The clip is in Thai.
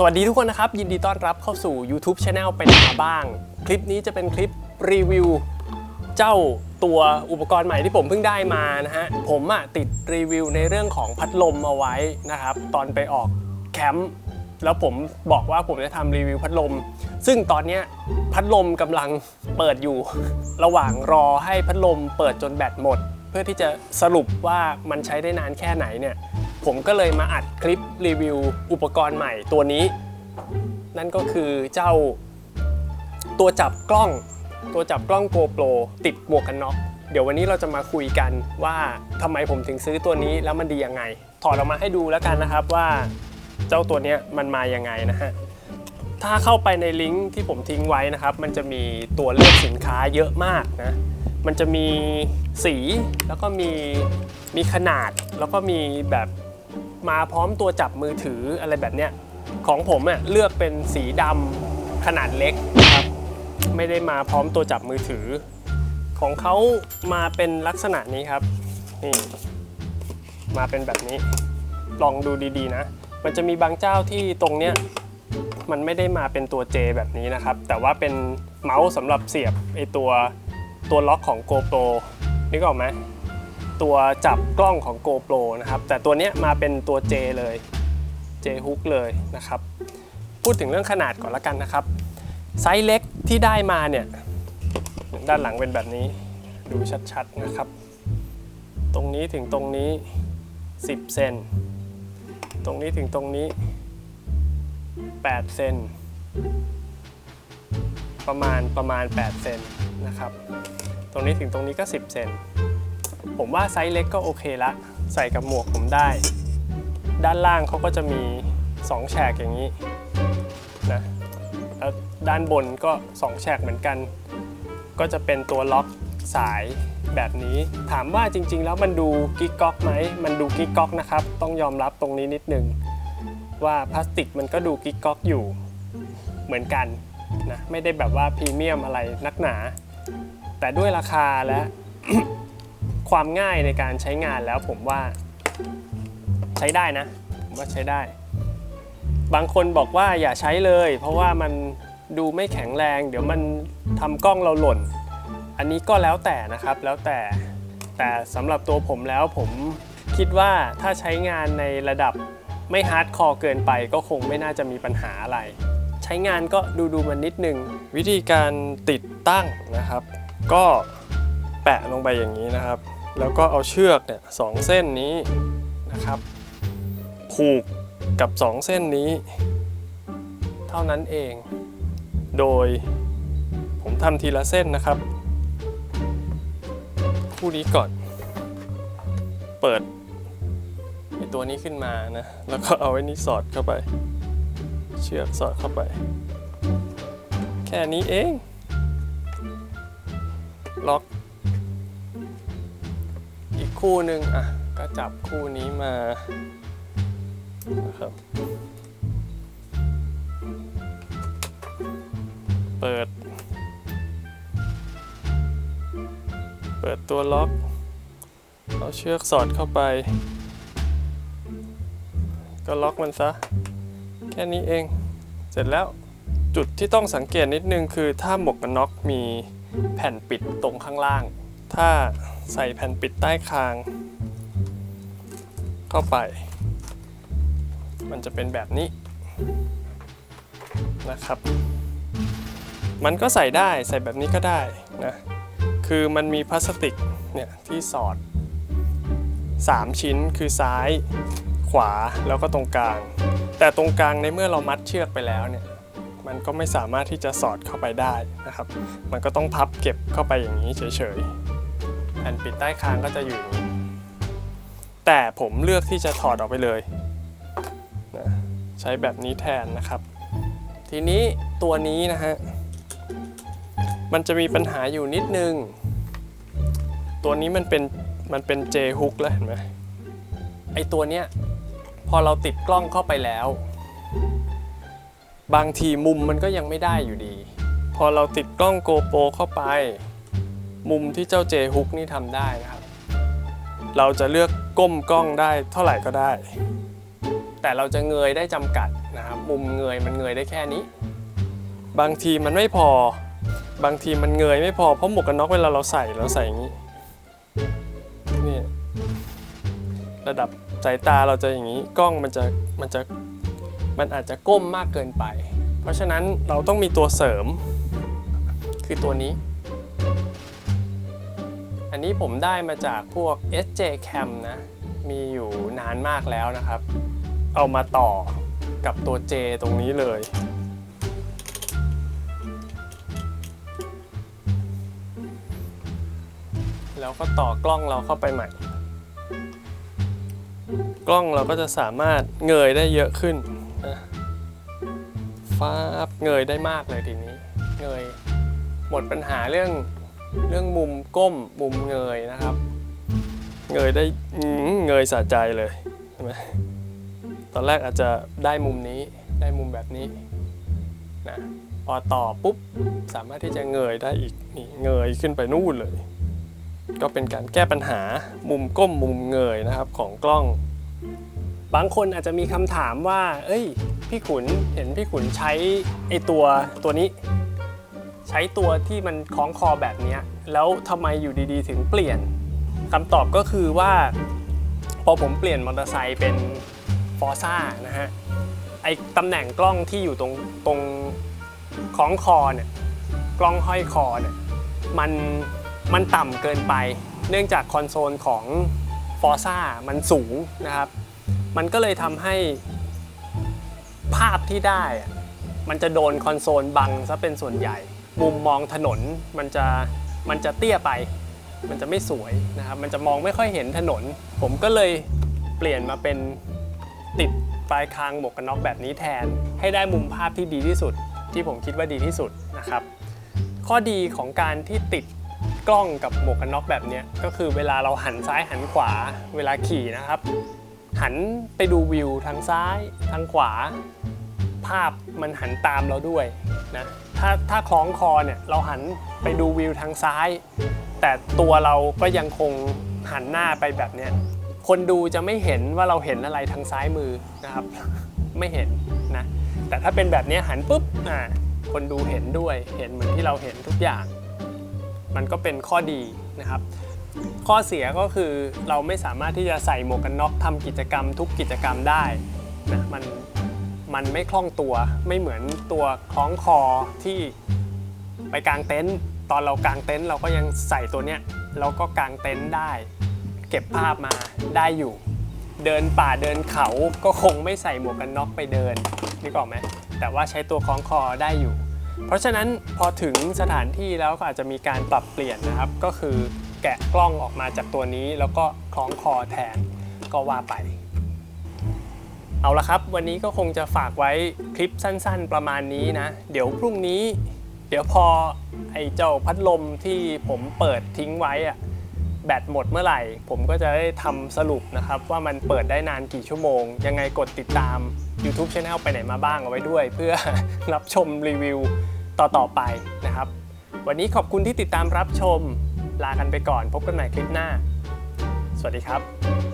สวัสดีทุกคนนะครับ ยินดีต้อนรับเข้าสู่ YouTube Channel เป็นมาบ้าง คลิปนี้จะเป็นคลิปรีวิว เจ้าตัวอุปกรณ์ใหม่ที่ผมเพิ่งได้มานะฮะ ผมอะติดรีวิวในเรื่องของพัดลมเอาไว้นะครับ ตอนไปออกแคมป์แล้วผมบอกว่าผมจะทำรีวิวพัดลม ซึ่งตอนนี้พัดลมกำลังเปิดอยู่ ระหว่างรอให้พัดลมเปิดจนแบตหมด เพื่อที่จะสรุปว่ามันใช้ได้นานแค่ไหนเนี่ย ผมก็เลยมาอัดคลิปรีวิวอุปกรณ์ใหม่ตัวนี้ นั่นก็คือเจ้าตัวจับกล้อง ตัวจับกล้อง GoPro ติดหมวกกันน็อกเดี๋ยววันนี้เราจะมาคุยกันว่าทำไมผมถึงซื้อตัวนี้แล้วมันดียังไง ถอดออกมาให้ดูแล้วกันนะครับว่าเจ้าตัวนี้มันมายังไงนะฮะถ้าเข้าไปในลิงก์ที่ผมทิ้งไว้นะครับ มันจะมีตัวเลือกสินค้าเยอะมากนะ มันจะมีสีแล้วก็มีมีขนาดแล้วก็มีแบบ มาพร้อมตัวจับมือถืออะไรแบบเนี้ยของผมเน่ยเลือกเป็นสีดำขนาดเล็กนะครับไม่ได้มาพร้อมตัวจับมือถือ ของเขามาเป็นลักษณะนี้ครับนี่มาเป็นแบบนี้ ลองดูดีๆนะ มันจะมีบางเจ้าที่ตรงเนี้ยมันไม่ได้มาเป็นตัว J แบบนี้นะครับ แต่ว่าเป็นเมาส์สำหรับเสียบไอตัวตัวล็อกของ GoPro นึกออกไหม ตัวจับกล้องของ GoPro นะครับ แต่ตัวนี้มาเป็นตัว J เลย J hook เลยนะครับ พูดถึงเรื่องขนาดก่อนละกันนะครับ ไซส์เล็กที่ได้มาเนี่ย ด้านหลังเป็นแบบนี้ ดูชัดๆนะครับ ตรงนี้ถึงตรงนี้ 10 เซน ตรงนี้ถึงตรงนี้ 8 เซน ประมาณประมาณ 8 เซนนะครับ ตรงนี้ถึงตรงนี้ก็ 10 เซน ผมว่าไซส์เล็กก็โอเคละ ใส่กับหมวกผมได้ ด้านล่างเขาก็จะมี 2 แฉกอย่างนี้นะแล้วด้านบนก็ 2 แฉกเหมือนกัน ก็จะเป็นตัวล็อกสายแบบนี้ ถามว่าจริง ๆ แล้วมันดูกิ๊กก๊อกไหม มันดูกิ๊กก๊อกนะครับ ต้องยอมรับตรงนี้นิดนึง ว่าพลาสติกมันก็ดูกิ๊กก๊อกอยู่เหมือนกันนะไม่ได้แบบว่าพรีเมียมอะไรนักหนา แต่ด้วยราคาและ ความง่ายในการใช้งานแล้วผมว่าใช้ได้นะผมว่าใช้ได้ บางคนบอกว่าอย่าใช้เลย เพราะว่ามันดูไม่แข็งแรง เดี๋ยวมันทำกล้องเราหล่น อันนี้ก็แล้วแต่นะครับแล้วแต่แต่สำหรับตัวผมแล้วผมคิดว่าถ้าใช้งานในระดับไม่ฮาร์ดคอร์เกินไปก็คงไม่น่าจะมีปัญหาอะไร ใช้งานก็ดูดูมันนิดนึง วิธีการติดตั้งนะครับ ก็แปะลงไปอย่างนี้นะครับ แล้วก็เอาเชือกเนี่ยสองเส้นนี้นะครับผูกกับ 2 เส้นนี้ เท่านั้นเอง โดยผมทำทีละเส้นนะครับ คู่นี้ก่อน เปิดไอตัวนี้ขึ้นมานะ แล้วก็เอาไอ้นี้สอดเข้าไป เชือกสอดเข้าไป แค่นี้เอง ล็อกอีก คู่หนึ่งอะก็จับคู่นี้มานะครับเปิด เปิดตัวล็อกเอาเชือกสอดเข้าไป ก็ล็อกมันซะ แค่นี้เอง เสร็จแล้วจุดที่ต้องสังเกตนิดนึงคือถ้าหมวกกันน็อกมีแผ่นปิดตรงข้างล่าง ถ้า ใส่แผ่นปิดใต้คาง เข้าไป มันจะเป็นแบบนี้นะครับ มันก็ใส่ได้ใส่แบบนี้ก็ได้นะคือมันมีพลาสติกเนี่ยที่สอด 3 ชิ้นคือซ้ายขวาแล้วก็ตรงกลาง แต่ตรงกลางในเมื่อเรามัดเชือกไปแล้วเนี่ยมันก็ไม่สามารถที่จะสอดเข้าไปได้นะครับ มันก็ต้องพับเก็บเข้าไปอย่างนี้เฉยๆ ผ่นปิดใต้คางก็จะอยู่อย่างนี้แต่ผมเลือกที่จะถอดออกไปเลยนะใช้แบบนี้แทนนะครับ ทีนี้ตัวนี้นะฮะมันจะมีปัญหาอยู่นิดนึง ตัวนี้มันเป็นมันเป็น J hook แล้วเห็นไหมไอตัวเนี้ยพอเราติดกล้องเข้าไปแล้ว บางทีมุมมันก็ยังไม่ได้อยู่ดี พอเราติดกล้อง GoPro เข้าไป มุมที่เจ้า J hook นี่ทำได้นะครับ เราจะเลือกก้มกล้องได้เท่าไหร่ก็ได้ แต่เราจะเงยได้จำกัดนะครับ มุมเงยมันเงยได้แค่นี้ บางทีมันไม่พอ บางทีมันเงยไม่พอเพราะหมวกกันน็อกเวลาเราใส่เราใส่อย่างนี้นี่ระดับสายตาเราจะอย่างนี้กล้องมันจะมันจะมันอาจจะก้มมากเกินไป เพราะฉะนั้นเราต้องมีตัวเสริมคือตัวนี้ อันนี้ผมได้มาจากพวก SJ Cam นะ มีอยู่นานมากแล้วนะครับ เอามาต่อกับตัว J ตรงนี้เลย แล้วก็ต่อกล้องเราเข้าไปใหม่ กล้องเราก็จะสามารถเงยได้เยอะขึ้นนะฟ้าบเงยได้มากเลยทีนี้ เงย หมดปัญหาเรื่อง เรื่องมุมก้มมุมเงยนะครับ เงยได้เงยสะใจเลยใช่ไหมตอนแรกอาจจะได้มุมนี้ได้มุมแบบนี้นะพอต่อปุ๊บสามารถที่จะเงยได้อีกนี่เงยขึ้นไปนู่นเลย ก็เป็นการแก้ปัญหามุมก้มมุมเงยนะครับของกล้อง บางคนอาจจะมีคำถามว่า เอ้ย พี่ขุนเห็นพี่ขุนใช้ไอตัวตัวนี้ ใช้ตัวที่มันคล้องคอแบบนี้ แล้วทำไมอยู่ดีๆ ถึงเปลี่ยนคำตอบก็คือว่า พอผมเปลี่ยนมอเตอร์ไซค์เป็นฟอร์ซ่านะฮะไอตำแหน่งกล้องที่อยู่ตรงตรงคล้องคอเนี่ยกล้องห้อยคอเนี่ยมันมันต่ำเกินไป เนื่องจากคอนโซลของฟอร์ซ่ามันสูงนะครับ มันก็เลยทำให้ภาพที่ได้ มันจะโดนคอนโซลบังซะเป็นส่วนใหญ่ มุมมองถนนมันจะมันจะเตี้ยไป มันจะไม่สวยนะครับ มันจะมองไม่ค่อยเห็นถนน ผมก็เลยเปลี่ยนมาเป็นติดปลายคางหมวกกันน็อกแบบนี้แทน ให้ได้มุมภาพที่ดีที่สุด ที่ผมคิดว่าดีที่สุดนะครับ ข้อดีของการที่ติดกล้องกับหมวกกันน็อกแบบนี้ก็คือเวลาเราหันซ้ายหันขวาเวลาขี่นะครับ หันไปดูวิวทางซ้ายทางขวา ภาพมันหันตามเราด้วยนะ ถ้าถ้าคล้องคอเนี่ยเราหันไปดูวิวทางซ้าย แต่ตัวเราก็ยังคงหันหน้าไปแบบเนี้ยคนดูจะไม่เห็นว่าเราเห็นอะไรทางซ้ายมือนะครับ ไม่เห็นนะแต่ถ้าเป็นแบบนี้หันปุ๊บอ่าคนดูเห็นด้วยเห็นเหมือนที่เราเห็นทุกอย่าง มันก็เป็นข้อดีนะครับ ข้อเสียก็คือเราไม่สามารถที่จะใส่หมวกกันน็อกทำกิจกรรมทุกกิจกรรมได้นะมัน มันไม่คล่องตัวไม่เหมือนตัวคล้องคอที่ไปกางเต็นท์ตอนเรากางเต็นท์เราก็ยังใส่ตัวเนี้ยแล้วก็กางเต็นท์ได้ เก็บภาพมาได้อยู่ เดินป่าเดินเขาก็คงไม่ใส่หมวกกันน็อกไปเดินนึกออกไหมแต่ว่าใช้ตัวคล้องคอได้อยู่ เพราะฉะนั้นพอถึงสถานที่แล้วก็อาจจะมีการปรับเปลี่ยนนะครับ ก็คือแกะกล้องออกมาจากตัวนี้แล้วก็คล้องคอแทนก็ว่าไป เอาละครับ วันนี้ก็คงจะฝากไว้คลิปสั้นๆประมาณนี้นะ เดี๋ยวพรุ่งนี้ เดี๋ยวพอไอ้เจ้าพัดลมที่ผมเปิดทิ้งไว้อะแบตหมดเมื่อไหร่ ผมก็จะได้ทำสรุปนะครับ ว่ามันเปิดได้นานกี่ชั่วโมง ยังไงกดติดตาม YouTube Channel ไปไหนมาบ้างเอาไว้ด้วย เพื่อรับชมรีวิวต่อๆไปนะครับ วันนี้ขอบคุณที่ติดตามรับชม ลากันไปก่อน พบกันใหม่คลิปหน้า สวัสดีครับ